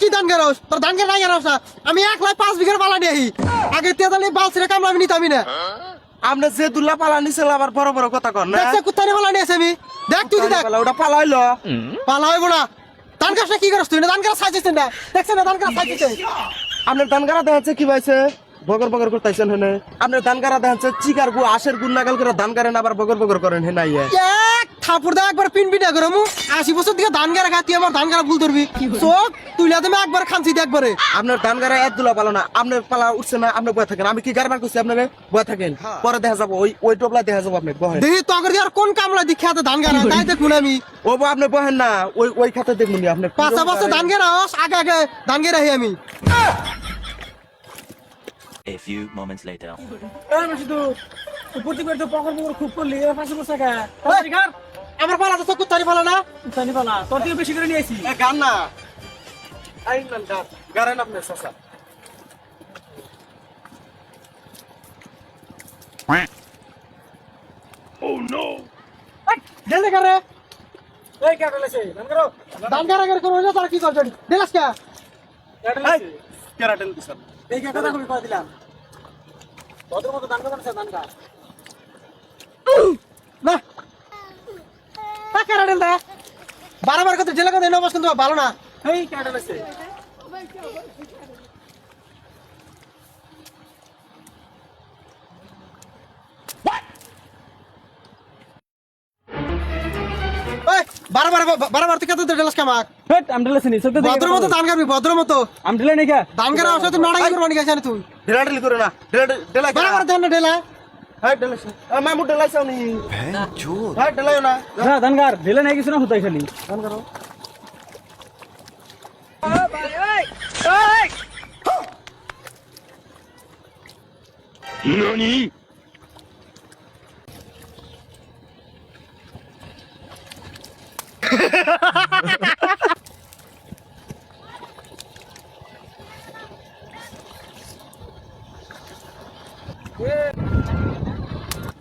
কি ধান গেরস? তোর ধান গের নাই গেরস না। আমি এক লাখ পাঁচ বিঘার পালা নিয়ে আগে তেতালি বালসিরে নিতামি না আপনি যে দুল্লা পালা নিছিল আবার বড় বড় কথা কর না? দেখছে কোথায় পালা নিয়ে আসে আমি। দেখ তুই দেখ। পালা, ওটা পালাইলো। পালা হইব না। ধান গাছটা কি করস তুই না? ধান গাছ সাজিস না। দেখছে না? ধান গাছ সাজিস আপনার ধান গাড়া দেখাচ্ছে কি পাইছে বগর বগর করতেছেন হেনে। আপনার ধান গাড়া দেখাচ্ছে চিকার গু আশের গুণ নাগাল করে ধান গাড়েন আবার বগর বগর করেন হে নাই এক থাপুর দা একবার পিন পিন করে মু। আশি বছর দিকে ধান গাড়া খাতি আমার ধান গাড়া ভুল ধরবি। চোখ তুইলা তুমি একবার খানছি একবারে। আপনার ধান গাড়া এক দুলা পালো না আপনার পালা উঠছে না আপনি বয়ে থাকেন। আমি কি করছি আপনার বয়ে থাকেন? পরে দেখা যাব ওই ওই টোপলা দেখা যাব আপনি বহেন দেখি তগর আর কোন কামলা হাতে ধান গাড়া তাই দেখুন আমি। ও বউ, আপনি বহেন না ওই ওই খাতে দেখুন আপনি ধান গেরা আগে আগে ধান গেরা আহি আমি। A few moments later. প্রতি তো পকর পকর খুব করলি এবার পাঁচশো বছর টাকা আমার পালা না? জানি পালা তোর থেকে বেশি করে নিয়ে আসি। এ, গান না। আই না গান গারেন করে। এই করো করো না তার কি করছ? দেলাস কে এই কেরাটেন এই কথা দিলাম। মতো না। দেন দে বারবার কত জেলা কত নবাস কিন্তু ভালো না। এই কেটে ওই বারবার বারবার তুই কত হেট নি সত্যি ভদ্র মতো ধান গাবি ভদ্র মতো আমডে নাই কা? ধান গাড়া আসলে তুই নড়াই তুই? ডেলাডেলি করে না। ডেলা ডেলা বারবার দেন না ঢেলা হ্যাঁ ডেলাইছে মামু ডেলাইছে নি হ্যাঁ ডেলাইও না না ধান কার ঢেলে নাই কিছু না হতাই খালি ধান করো আমি তো ডেলতে নাই আল্লাহ শালা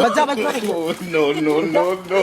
বাচ্চা বাচ্চা no, no, no, no.